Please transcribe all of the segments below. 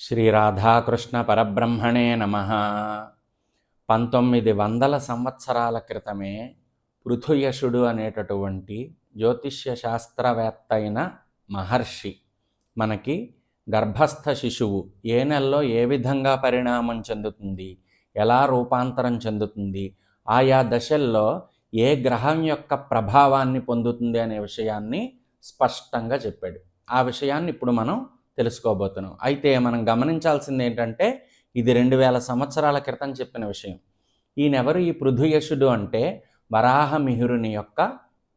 శ్రీరాధాకృష్ణ పరబ్రహ్మణే నమ. పంతొమ్మిది వందల సంవత్సరాల క్రితమే పృథుయశుడు అనేటటువంటి జ్యోతిష్య శాస్త్రవేత్త అయిన మహర్షి మనకి గర్భస్థ శిశువు ఏ నెలలో ఏ విధంగా పరిణామం చెందుతుంది ఎలా రూపాంతరం చెందుతుంది ఆయా దశల్లో ఏ గ్రహం యొక్క ప్రభావాన్ని పొందుతుంది అనే విషయాన్ని స్పష్టంగా చెప్పాడు. ఆ విషయాన్ని ఇప్పుడు మనం తెలుసుకోబోతున్నాం. అయితే మనం గమనించాల్సింది ఏంటంటే ఇది రెండు వేల సంవత్సరాల క్రితం చెప్పిన విషయం. ఈయనెవరు? ఈ పృథుయశుడు అంటే వరాహమిహిరుని యొక్క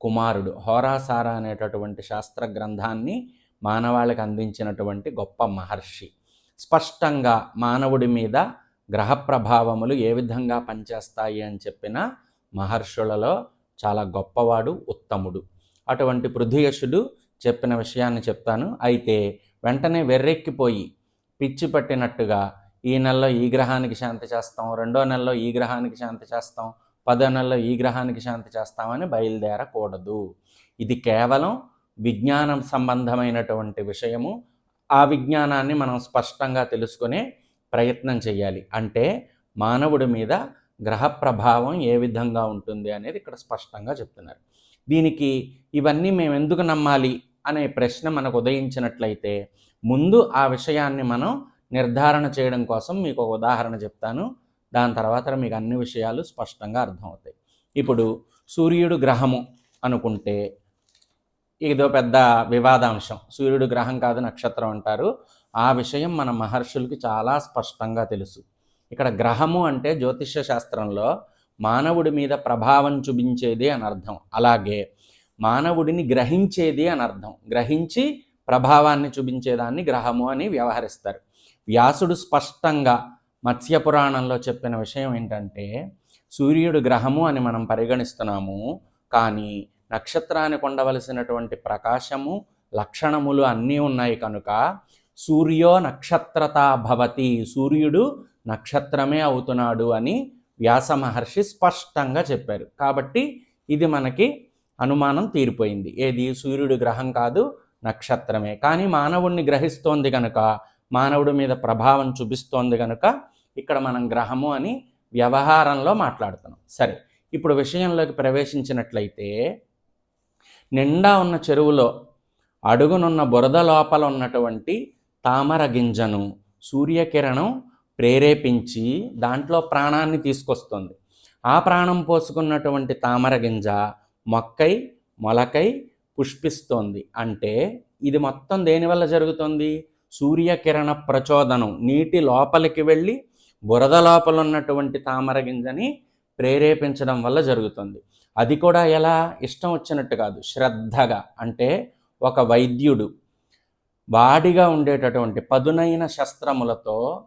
కుమారుడు. హోరాసార అనేటటువంటి శాస్త్ర గ్రంథాన్ని మానవాళికి అందించినటువంటి గొప్ప మహర్షి. స్పష్టంగా మానవుడి మీద గ్రహ ప్రభావములు ఏ విధంగా పనిచేస్తాయి అని చెప్పిన మహర్షులలో చాలా గొప్పవాడు ఉత్తముడు. అటువంటి పృథుయశుడు చెప్పిన విషయాన్ని చెప్తాను. అయితే వెంటనే వెర్రెక్కిపోయి పిచ్చి పట్టినట్టుగా ఈ నెలలో ఈ గ్రహానికి శాంతి చేస్తాం రెండో నెలలో ఈ గ్రహానికి శాంతి చేస్తాం పదో నెలలో ఈ గ్రహానికి శాంతి చేస్తామని బయలుదేరకూడదు. ఇది కేవలం విజ్ఞానం సంబంధమైనటువంటి విషయము. ఆ విజ్ఞానాన్ని మనం స్పష్టంగా తెలుసుకునే ప్రయత్నం చేయాలి. అంటే మానవుడి మీద గ్రహ ప్రభావం ఏ విధంగా ఉంటుంది అనేది ఇక్కడ స్పష్టంగా చెప్తున్నారు. దీనికి ఇవన్నీ మేము ఎందుకు నమ్మాలి? అనే ప్రశ్న మనకు ఉదయించినట్లయితే ముందు ఆ విషయాన్ని మనం నిర్ధారణ చేయడం కోసం మీకు ఒక ఉదాహరణ చెప్తాను. దాని తర్వాత మీకు అన్ని విషయాలు స్పష్టంగా అర్థమవుతాయి. ఇప్పుడు సూర్యుడు గ్రహము అనుకుంటే ఇదో పెద్ద వివాదాంశం. సూర్యుడు గ్రహం కాదు నక్షత్రం అంటారు. ఆ విషయం మన మహర్షులకి చాలా స్పష్టంగా తెలుసు. ఇక్కడ గ్రహము అంటే జ్యోతిష్య శాస్త్రంలో మానవుడి మీద ప్రభావం చూపించేది అని అర్థం. అలాగే మానవుడిని గ్రహించేది అని అర్థం. గ్రహించి ప్రభావాన్ని చూపించేదాన్ని గ్రహము అని వ్యవహరిస్తారు. వ్యాసుడు స్పష్టంగా మత్స్య పురాణంలో చెప్పిన విషయం ఏంటంటే సూర్యుడు గ్రహము అని మనం పరిగణిస్తున్నాము కానీ నక్షత్రానికి ఉండవలసినటువంటి ప్రకాశము లక్షణములు అన్నీ ఉన్నాయి కనుక సూర్యో నక్షత్రత భవతి సూర్యుడు నక్షత్రమే అవుతున్నాడు అని వ్యాస మహర్షి స్పష్టంగా చెప్పారు. కాబట్టి ఇది మనకి అనుమానం తీరిపోయింది. ఏది? సూర్యుడు గ్రహం కాదు నక్షత్రమే. కానీ మానవుణ్ణి గ్రహిస్తోంది కనుక మానవుడి మీద ప్రభావం చూపిస్తోంది కనుక ఇక్కడ మనం గ్రహము అని వ్యవహారంలో మాట్లాడుతున్నాం. సరే ఇప్పుడు విషయంలోకి ప్రవేశించినట్లయితే నిండా ఉన్న చెరువులో అడుగునున్న బురద లోపల ఉన్నటువంటి తామర గింజను సూర్యకిరణం ప్రేరేపించి దాంట్లో ప్రాణాన్ని తీసుకొస్తుంది. ఆ ప్రాణం పోసుకున్నటువంటి తామర గింజ మొక్కై మొలకై పుష్పిస్తోంది. అంటే ఇది మొత్తం దేనివల్ల జరుగుతుంది? సూర్యకిరణ ప్రచోదనం నీటి లోపలికి వెళ్ళి బురద లోపల ఉన్నటువంటి తామర గింజని ప్రేరేపించడం వల్ల జరుగుతుంది. అది కూడా ఎలా? ఇష్టం వచ్చినట్టు కాదు శ్రద్ధగా. అంటే ఒక వైద్యుడు వాడిగా ఉండేటటువంటి పదునైన శస్త్రములతో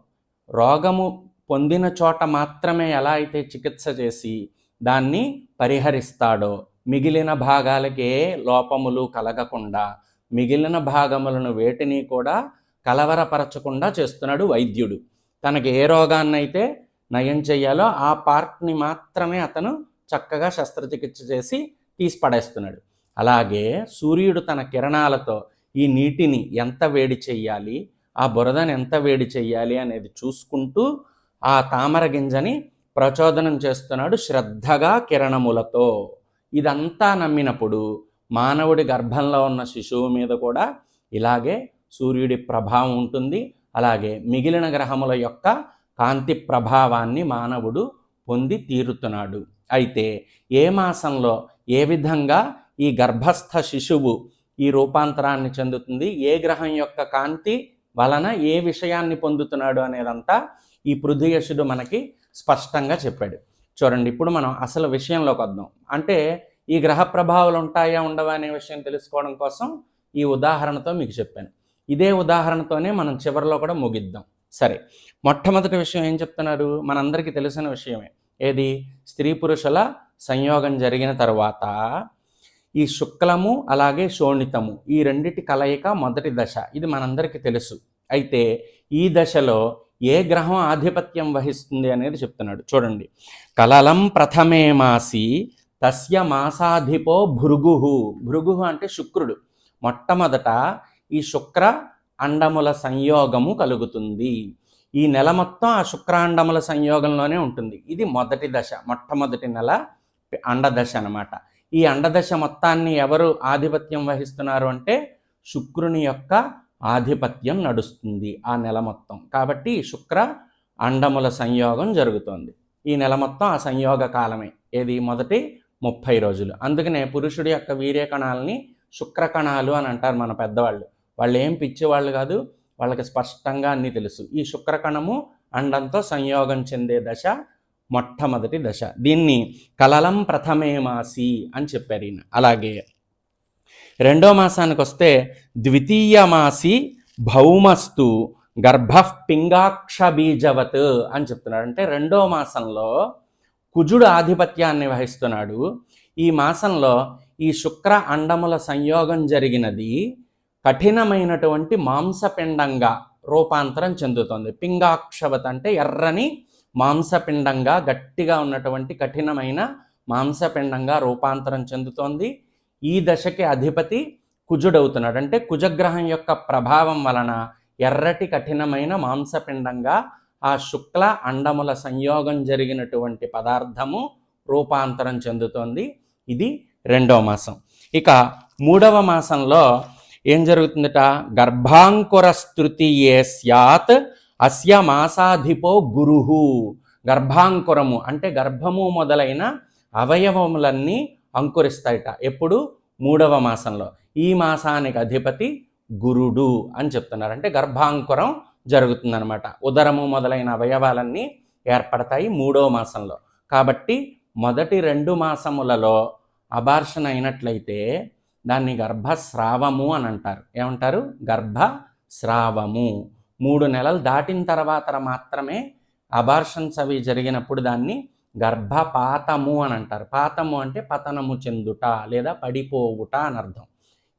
రోగము పొందిన చోట మాత్రమే ఎలా అయితే చికిత్స చేసి దాన్ని పరిహరిస్తాడో మిగిలిన భాగాలకే లోపములు కలగకుండా మిగిలిన భాగములను వేటిని కూడా కలవరపరచకుండా చేస్తున్నాడు వైద్యుడు. తనకి ఏ రోగాన్నైతే నయం చేయాలో ఆ పార్ట్ని మాత్రమే అతను చక్కగా శస్త్రచికిత్స చేసి తీసి పడేస్తున్నాడు అలాగే సూర్యుడు తన కిరణాలతో ఈ నీటిని ఎంత వేడి చేయాలి ఆ బురదను ఎంత వేడి చేయాలి అనేది చూసుకుంటూ ఆ తామర గింజని ప్రచోదనం చేస్తున్నాడు శ్రద్ధగా కిరణములతో. ఇదంతా నమ్మినప్పుడు మానవుడి గర్భంలో ఉన్న శిశువు మీద కూడా ఇలాగే సూర్యుడి ప్రభావం ఉంటుంది. అలాగే మిగిలిన గ్రహముల యొక్క కాంతి ప్రభావాన్ని మానవుడు పొంది తీరుతున్నాడు. అయితే ఏ మాసంలో ఏ విధంగా ఈ గర్భస్థ శిశువు ఈ రూపాంతరాన్ని చెందుతుంది ఏ గ్రహం యొక్క కాంతి వలన ఏ విషయాన్ని పొందుతున్నాడు అనేదంతా ఈ పృథుయశుడు మనకి స్పష్టంగా చెప్పాడు. చూడండి ఇప్పుడు మనం అసలు విషయంలోకి వద్దాం. అంటే ఈ గ్రహ ప్రభావాలు ఉంటాయా ఉండవా అనే విషయం తెలుసుకోవడం కోసం ఈ ఉదాహరణతో మీకు చెప్పాను. ఇదే ఉదాహరణతోనే మనం చివరిలో కూడా ముగిద్దాం. సరే మొట్టమొదటి విషయం ఏం చెప్తున్నారు? మనందరికీ తెలిసిన విషయమే. ఏది? స్త్రీ పురుషుల సంయోగం జరిగిన తర్వాత ఈ శుక్లము అలాగే శోణితము ఈ రెండిటి కలయిక మొదటి దశ. ఇది మనందరికీ తెలుసు. అయితే ఈ దశలో ఏ గ్రహం ఆధిపత్యం వహిస్తుంది అనేది చెప్తున్నాడు. చూడండి. కలలం ప్రథమే మాసి తస్య మాసాధిపో భృగు భృగు అంటే శుక్రుడు. మొట్టమొదట ఈ శుక్ర అండముల సంయోగము కలుగుతుంది. ఈ నెల మొత్తం ఆ శుక్రాండముల సంయోగంలోనే ఉంటుంది. ఇది మొదటి దశ మొట్టమొదటి నెల అండదశ అన్నమాట. ఈ అండదశ మొత్తాన్ని ఎవరు ఆధిపత్యం వహిస్తున్నారు అంటే శుక్రుని యొక్క ఆధిపత్యం నడుస్తుంది ఆ నెల మొత్తం. కాబట్టి శుక్ర అండముల సంయోగం జరుగుతోంది. ఈ నెల మొత్తం ఆ సంయోగ కాలమే. ఏది? మొదటి ముప్పై రోజులు. అందుకనే పురుషుడి యొక్క వీర్య కణాలని శుక్ర కణాలు అని అంటారు మన పెద్దవాళ్ళు. వాళ్ళు ఏం పిచ్చేవాళ్ళు కాదు. వాళ్ళకి స్పష్టంగా అన్నీ తెలుసు. ఈ శుక్ర కణము అండంతో సంయోగం చెందే దశ మొట్టమొదటి దశ. దీన్ని కలలం ప్రథమే మాసి అని చెప్పారు ఈయన. అలాగే రెండో మాసానికి వస్తే ద్వితీయ మాసి భౌమస్తు గర్భ పింగాక్ష బీజవత్ అని చెప్తున్నాడు. అంటే రెండో మాసంలో కుజుడు ఆధిపత్యాన్ని వహిస్తున్నాడు. ఈ మాసంలో ఈ శుక్ర అండముల సంయోగం జరిగినది కఠినమైనటువంటి మాంసపిండంగా రూపాంతరం చెందుతుంది. పింగాక్షవత్ అంటే ఎర్రని మాంసపిండంగా గట్టిగా ఉన్నటువంటి కఠినమైన మాంసపిండంగా రూపాంతరం చెందుతోంది. ఈ దశకి అధిపతి కుజుడవుతున్నాడు. అంటే కుజగ్రహం యొక్క ప్రభావం వలన ఎర్రటి కఠినమైన మాంసపిండంగా ఆ శుక్ల అండముల సంయోగం జరిగినటువంటి పదార్థము రూపాంతరం చెందుతోంది. ఇది రెండవ మాసం. ఇక మూడవ మాసంలో ఏం జరుగుతుందట? గర్భాంకుర స్తృతీయే స్యాత్ అస్య మాసాధిపో గురుహు గర్భాంకురము అంటే గర్భము మొదలైన అవయవములన్నీ అంకురిస్తాయట. ఎప్పుడు? మూడవ మాసంలో. ఈ మాసానికి అధిపతి గురుడు అని చెప్తున్నారు. అంటే గర్భాంకురం జరుగుతుందన్నమాట. ఉదరము మొదలైన అవయవాలన్నీ ఏర్పడతాయి మూడో మాసంలో. కాబట్టి మొదటి రెండు మాసములలో అబార్షన్ అయినట్లయితే దాన్ని గర్భస్రావము అని అంటారు. ఏమంటారు? గర్భస్రావము. మూడు నెలలు దాటిన తర్వాత మాత్రమే అబార్షన్స్ అవి జరిగినప్పుడు దాన్ని గర్భపాతము అని అంటారు. పాతము అంటే పతనము చెందుట లేదా పడిపోవుట అని అర్థం.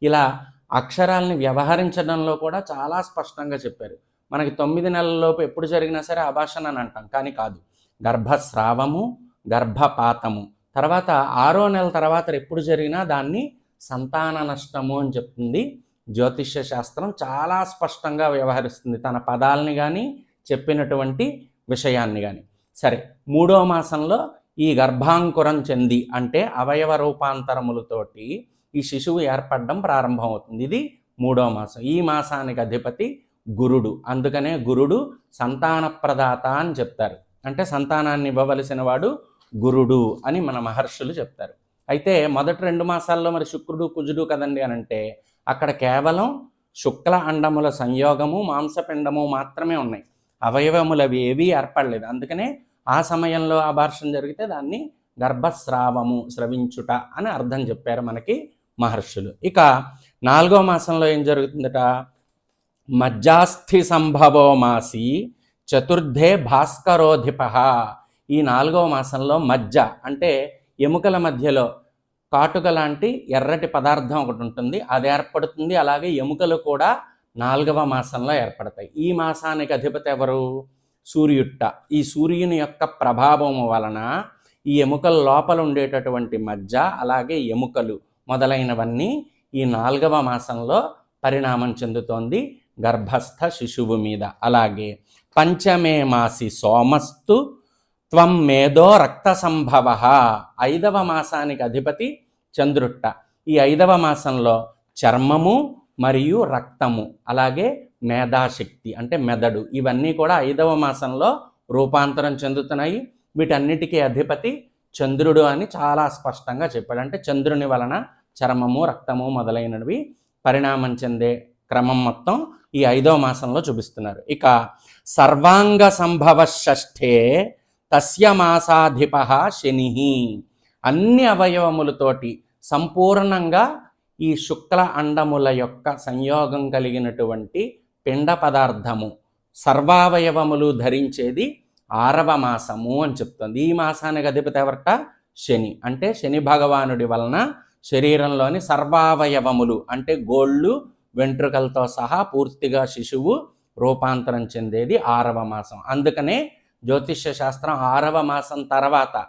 ఇలా అక్షరాలని వ్యవహరించడంలో కూడా చాలా స్పష్టంగా చెప్పారు. మనకి తొమ్మిది నెలలలోపు ఎప్పుడు జరిగినా సరే అభాషణ అని అంటాం కానీ కాదు. గర్భస్రావము గర్భపాతము. తర్వాత ఆరో నెల తర్వాత ఎప్పుడు జరిగినా దాన్ని సంతాన నష్టము అని చెప్తుంది. జ్యోతిష్య శాస్త్రం చాలా స్పష్టంగా వ్యవహరిస్తుంది తన పదాలని కానీ చెప్పినటువంటి విషయాన్ని కానీ సరే మూడో మాసంలో ఈ గర్భాంకురం చెంది అంటే అవయవ రూపాంతరములతోటి ఈ శిశువు ఏర్పడడం ప్రారంభమవుతుంది. ఇది మూడో మాసం. ఈ మాసానికి అధిపతి గురుడు. అందుకనే గురుడు సంతాన ప్రదాత అని చెప్తారు. అంటే సంతానాన్ని ఇవ్వవలసిన వాడు గురుడు అని మన మహర్షులు చెప్తారు. అయితే మొదటి రెండు మాసాల్లో మరి శుక్రుడు కుజుడు కదండి అని అంటే అక్కడ కేవలం శుక్ల అండముల సంయోగము మాంసపిండము మాత్రమే ఉన్నాయి. అవయవములు అవి ఏవీ ఏర్పడలేదు. అందుకనే ఆ సమయంలో అబార్షన్ జరిగితే దాన్ని గర్భస్రావము స్రవించుట అని అర్థం చెప్పారు మనకి మహర్షులు. ఇక నాలుగో మాసంలో ఏం జరుగుతుందట? మజ్జాస్థి సంభవో మాసి చతుర్థే భాస్కరోధిప. ఈ నాలుగవ మాసంలో మజ్జ అంటే ఎముకల మధ్యలో కాటుక లాంటి ఎర్రటి పదార్థం ఒకటి ఉంటుంది. అది ఏర్పడుతుంది. అలాగే ఎముకలు కూడా నాలుగవ మాసంలో ఏర్పడతాయి. ఈ మాసానికి అధిపతి ఎవరు? సూర్యుట్ట. ఈ సూర్యుని యొక్క ప్రభావం వలన ఈ ఎముకల లోపల ఉండేటటువంటి మజ్జ అలాగే ఎముకలు మొదలైనవన్నీ ఈ నాలుగవ మాసంలో పరిణామం చెందుతోంది గర్భస్థ శిశువు మీద. అలాగే పంచమే మాసి సోమస్తు త్వం మేధో రక్త సంభవ ఐదవ మాసానికి అధిపతి చంద్రుట్ట. ఈ ఐదవ మాసంలో చర్మము మరియు రక్తము అలాగే మేధాశక్తి అంటే మెదడు. ఇవన్నీ కూడా ఐదవ మాసంలో రూపాంతరం చెందుతున్నాయి. వీటన్నిటికీ అధిపతి చంద్రుడు అని చాలా స్పష్టంగా చెప్పాడు. అంటే చంద్రుని వలన చర్మము రక్తము మొదలైనవి పరిణామం చెందే క్రమం మొత్తం ఈ ఐదవ మాసంలో చూపిస్తున్నారు. ఇక సర్వాంగ సంభవ షష్ఠే తస్య మాసాధిప శని. అన్ని అవయవములతోటి సంపూర్ణంగా ఈ శుక్ల అండముల యొక్క సంయోగం కలిగినటువంటి పిండ పదార్థము సర్వావయవములు ధరించేది ఆరవ మాసము అని చెప్తుంది. ఈ మాసానికి అధిపతి ఎవరట? శని. అంటే శని భగవానుడి వలన శరీరంలోని సర్వావయవములు అంటే గోళ్ళు వెంట్రుకలతో సహా పూర్తిగా శిశువు రూపాంతరం చెందేది ఆరవ మాసం. అందుకనే జ్యోతిష్య శాస్త్రం ఆరవ మాసం తర్వాత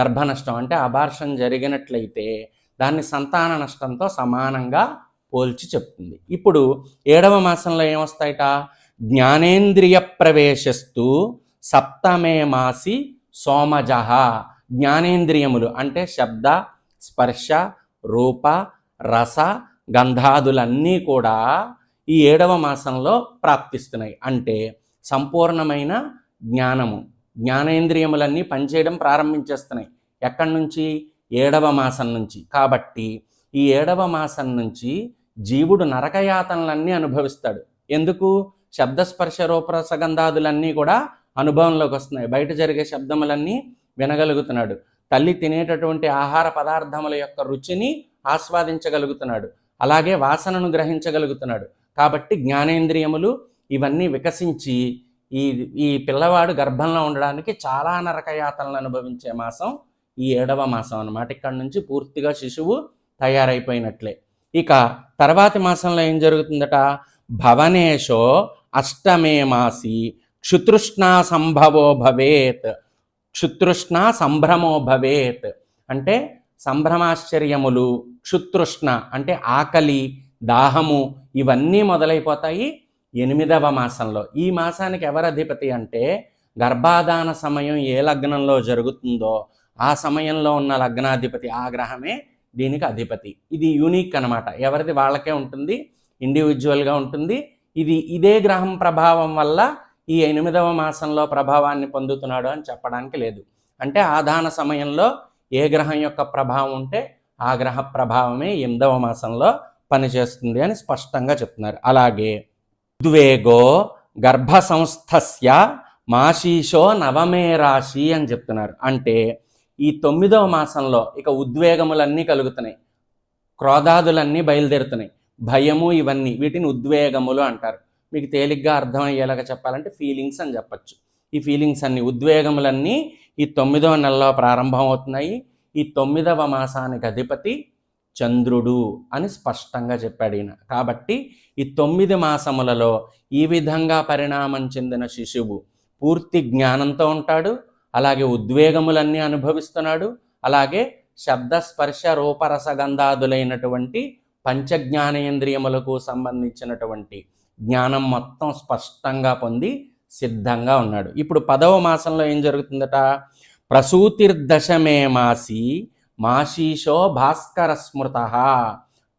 గర్భనష్టం అంటే అబార్షన్ జరిగినట్లయితే దాన్ని సంతాన నష్టంతో సమానంగా పోల్చి చెప్తుంది. ఇప్పుడు ఏడవ మాసంలో ఏమొస్తాయట? జ్ఞానేంద్రియ ప్రవేశస్తు సప్తమే మాసి సోమజహ. జ్ఞానేంద్రియములు అంటే శబ్ద స్పర్శ రూప రస గంధాదులన్నీ కూడా ఈ ఏడవ మాసంలో ప్రాప్తిస్తున్నాయి. అంటే సంపూర్ణమైన జ్ఞానము. జ్ఞానేంద్రియములన్నీ పనిచేయడం ప్రారంభించేస్తున్నాయి. ఎక్కడి నుంచి? ఏడవ మాసం నుంచి. కాబట్టి ఈ ఏడవ మాసం నుంచి జీవుడు నరకయాతనలన్నీ అనుభవిస్తాడు. ఎందుకు? శబ్దస్పర్శ రూపరసగంధాదులన్నీ కూడా అనుభవంలోకి వస్తున్నాయి. బయట జరిగే శబ్దములన్నీ వినగలుగుతున్నాడు. తల్లి తినేటటువంటి ఆహార పదార్థముల యొక్క రుచిని ఆస్వాదించగలుగుతున్నాడు. అలాగే వాసనను గ్రహించగలుగుతున్నాడు. కాబట్టి జ్ఞానేంద్రియములు ఇవన్నీ వికసించి ఈ ఈ పిల్లవాడు గర్భంలో ఉండడానికి చాలా నరకయాతలను అనుభవించే మాసం ఈ ఏడవ మాసం అన్నమాట. ఇక్కడ నుంచి పూర్తిగా శిశువు తయారైపోయినట్లే. ఇక తర్వాతి మాసంలో ఏం జరుగుతుందట? భవనేశో అష్టమే మాసి క్షుతృష్ణా సంభవో భవేత్. క్షుతృష్ణ సంభ్రమో భవేత్. అంటే సంభ్రమాశ్చర్యములు క్షుతృష్ణ అంటే ఆకలి దాహము ఇవన్నీ మొదలైపోతాయి ఎనిమిదవ మాసంలో. ఈ మాసానికి ఎవరు అధిపతి అంటే గర్భాధాన సమయం ఏ లగ్నంలో జరుగుతుందో ఆ సమయంలో ఉన్న లగ్నాధిపతి ఆ గ్రహమే దీనికి అధిపతి. ఇది యూనిక్ అనమాట ఎవరిది వాళ్ళకే ఉంటుంది ఇండివిజువల్గా ఉంటుంది. ఇది ఇదే గ్రహం ప్రభావం వల్ల ఈ ఎనిమిదవ మాసంలో ప్రభావాన్ని పొందుతున్నాడు అని చెప్పడానికి లేదు. అంటే ఆదాన సమయంలో ఏ గ్రహం యొక్క ప్రభావం ఉంటే ఆ గ్రహ ప్రభావమే ఎనిమిదవ మాసంలో పనిచేస్తుంది అని స్పష్టంగా చెప్తున్నారు. అలాగే ఉద్వేగో గర్భ సంస్థస్య మాశీషో నవమే రాశి అని చెప్తున్నారు. అంటే ఈ తొమ్మిదవ మాసంలో ఇక ఉద్వేగములన్నీ కలుగుతున్నాయి. క్రోధాదులన్నీ బయలుదేరుతున్నాయి. భయము ఇవన్నీ వీటిని ఉద్వేగములు అంటారు. మీకు తేలిగ్గా అర్థమయ్యేలాగా చెప్పాలంటే ఫీలింగ్స్ అని చెప్పచ్చు. ఈ ఫీలింగ్స్ అన్ని ఉద్వేగములన్నీ ఈ తొమ్మిదవ నెలలో ప్రారంభం అవుతున్నాయి ఈ తొమ్మిదవ మాసానికి అధిపతి చంద్రుడు అని స్పష్టంగా చెప్పాడు ఈయన. కాబట్టి ఈ తొమ్మిది మాసములలో ఈ విధంగా పరిణామం చెందిన శిశువు పూర్తి జ్ఞానంతో ఉంటాడు. అలాగే ఉద్వేగములన్నీ అనుభవిస్తున్నాడు. అలాగే శబ్ద స్పర్శ రూపరసగంధాదులైనటువంటి పంచజ్ఞానేంద్రియములకు సంబంధించినటువంటి జ్ఞానం మొత్తం స్పష్టంగా పొంది సిద్ధంగా ఉన్నాడు. ఇప్పుడు పదవ మాసంలో ఏం జరుగుతుందట? ప్రసూతిర్దశమే మాసి మాశీషో భాస్కర స్మృత.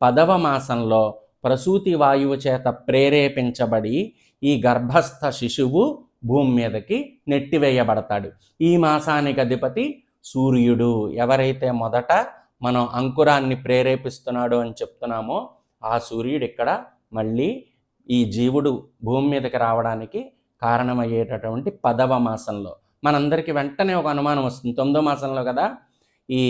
పదవ మాసంలో ప్రసూతి వాయువు చేత ప్రేరేపించబడి ఈ గర్భస్థ శిశువు భూమి మీదకి నెట్టివేయబడతాడు. ఈ మాసానికి అధిపతి సూర్యుడు. ఎవరైతే మొదట మనం అంకురాన్ని ప్రేరేపిస్తున్నాడు అని చెప్తున్నామో ఆ సూర్యుడు ఇక్కడ మళ్ళీ ఈ జీవుడు భూమి మీదకి రావడానికి కారణమయ్యేటటువంటి పదవ మాసంలో. మనందరికీ వెంటనే ఒక అనుమానం వస్తుంది. తొమ్మిదో మాసంలో కదా ఈ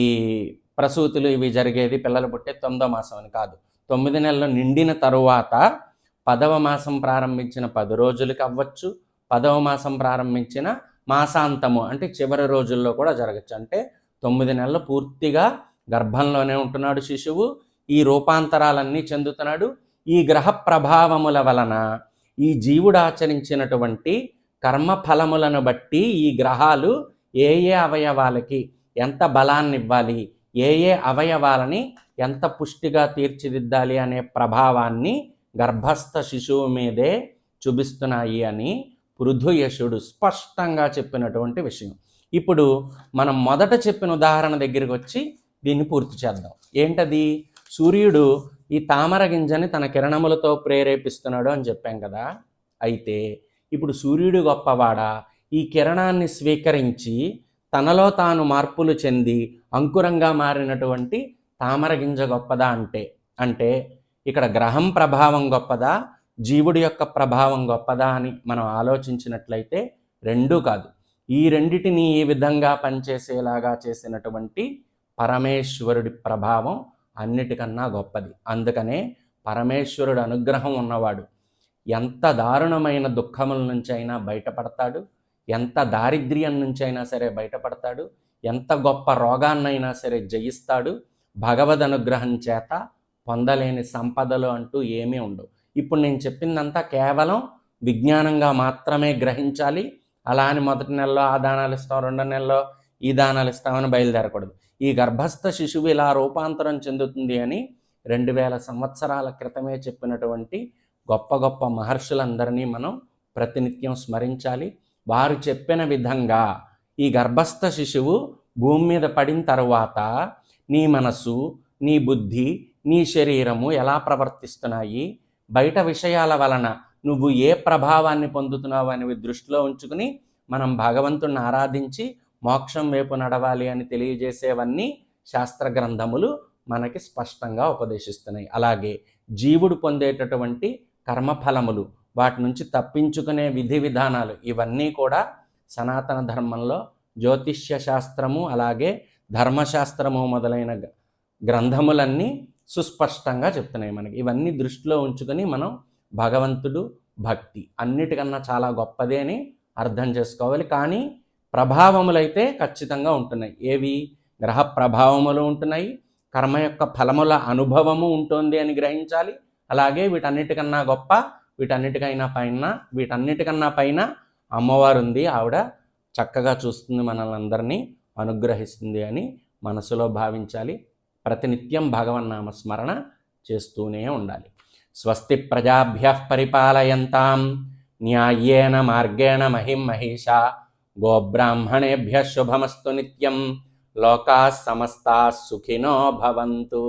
ప్రసూతులు ఇవి జరిగేది పిల్లలు పుట్టే తొమ్మిదో మాసం అని కాదు. తొమ్మిది నెలలు నిండిన తరువాత పదవ మాసం ప్రారంభించిన పది రోజులకి అవ్వచ్చు. పదవ మాసం ప్రారంభించిన మాసాంతము అంటే చివరి రోజుల్లో కూడా జరగచ్చు. అంటే తొమ్మిది నెలలు పూర్తిగా గర్భంలోనే ఉంటున్నాడు శిశువు. ఈ రూపాంతరాలన్నీ చెందుతున్నాడు. ఈ గ్రహ ప్రభావముల వలన ఈ జీవుడు ఆచరించినటువంటి కర్మ ఫలములను బట్టి ఈ గ్రహాలు ఏ ఏ అవయవాలకి ఎంత బలాన్ని ఇవ్వాలి ఏ ఏ అవయవాలని ఎంత పుష్టిగా తీర్చిదిద్దాలి అనే ప్రభావాన్ని గర్భస్థ శిశువు మీదే చూపిస్తున్నాయి అని పృథుయశుడు స్పష్టంగా చెప్పినటువంటి విషయం. ఇప్పుడు మనం మొదట చెప్పిన ఉదాహరణ దగ్గరికి వచ్చి దీన్ని పూర్తి చేద్దాం. ఏంటది? సూర్యుడు ఈ తామర గింజని తన కిరణములతో ప్రేరేపిస్తున్నాడు అని చెప్పాం కదా. అయితే ఇప్పుడు సూర్యుడు గొప్పవాడా? ఈ కిరణాన్ని స్వీకరించి తనలో తాను మార్పులు చెంది అంకురంగా మారినటువంటి తామర గింజ గొప్పదా అంటే? అంటే ఇక్కడ గ్రహం ప్రభావం గొప్పదా? జీవుడి యొక్క ప్రభావం గొప్పదా అని మనం ఆలోచించినట్లయితే రెండూ కాదు. ఈ రెండిటిని ఈ విధంగా పనిచేసేలాగా చేసినటువంటి పరమేశ్వరుడి ప్రభావం అన్నిటికన్నా గొప్పది. అందుకనే పరమేశ్వరుడు అనుగ్రహం ఉన్నవాడు ఎంత దారుణమైన దుఃఖముల నుంచి అయినా బయటపడతాడు ఎంత దారిద్ర్యం నుంచి అయినా సరే బయటపడతాడు ఎంత గొప్ప రోగాన్నైనా సరే జయిస్తాడు భగవద్ అనుగ్రహం చేత పొందలేని సంపదలు అంటూ ఏమీ ఉండవు. ఇప్పుడు నేను చెప్పిందంతా కేవలం విజ్ఞానంగా మాత్రమే గ్రహించాలి. అలా అని మొదటి నెలలో ఆ దానాలు ఇస్తాం రెండో నెలలో ఈ దానాలు ఇస్తామని బయలుదేరకూడదు. ఈ గర్భస్థ శిశువు ఇలా రూపాంతరం చెందుతుంది అని రెండు వేల సంవత్సరాల క్రితమే చెప్పినటువంటి గొప్ప గొప్ప మహర్షులందరినీ మనం ప్రతినిత్యం స్మరించాలి. వారు చెప్పిన విధంగా ఈ గర్భస్థ శిశువు భూమి మీద పడిన తర్వాత నీ మనసు నీ బుద్ధి నీ శరీరము ఎలా ప్రవర్తిస్తున్నాయి? బయట విషయాల వలన నువ్వు ఏ ప్రభావాన్ని పొందుతున్నావు అనేవి దృష్టిలో ఉంచుకుని మనం భగవంతుణ్ణి ఆరాధించి మోక్షం వైపు నడవాలి అని తెలియజేసేవన్నీ శాస్త్ర గ్రంథములు మనకి స్పష్టంగా ఉపదేశిస్తున్నాయి. అలాగే జీవుడు పొందేటటువంటి కర్మఫలములు వాటి నుంచి తప్పించుకునే విధి విధానాలు ఇవన్నీ కూడా సనాతన ధర్మంలో జ్యోతిష్య శాస్త్రము అలాగే ధర్మశాస్త్రము మొదలైన గ్రంథములన్నీ సుస్పష్టంగా చెప్తున్నాయి మనకి. ఇవన్నీ దృష్టిలో ఉంచుకొని మనం భగవంతుడు భక్తి అన్నిటికన్నా చాలా గొప్పదే అని అర్థం చేసుకోవాలి. కానీ ప్రభావములైతే ఖచ్చితంగా ఉంటున్నాయి. ఏవి? గ్రహ ప్రభావములు ఉంటున్నాయి. కర్మ యొక్క ఫలముల అనుభవము ఉంటుంది అని గ్రహించాలి. అలాగే వీటన్నిటికన్నా గొప్ప వీటన్నిటికైనా పైన వీటన్నిటికన్నా పైన అమ్మవారు ఉంది ఆవిడ చక్కగా చూస్తుంది మనల్ని అందరినీ అనుగ్రహిస్తుంది అని మనసులో భావించాలి. ప్రతినిత్యం భగవన్నామ స్మరణ చేస్తూనే ఉండాలి. స్వస్తి ప్రజాభ్య పరిపాలయంతాం న్యాయేన మార్గేణ మహిం మహిష గోబ్రాహ్మణేభ్య శుభమస్తు నిత్యం లోకా సమస్తా సుఖినో భవంతు.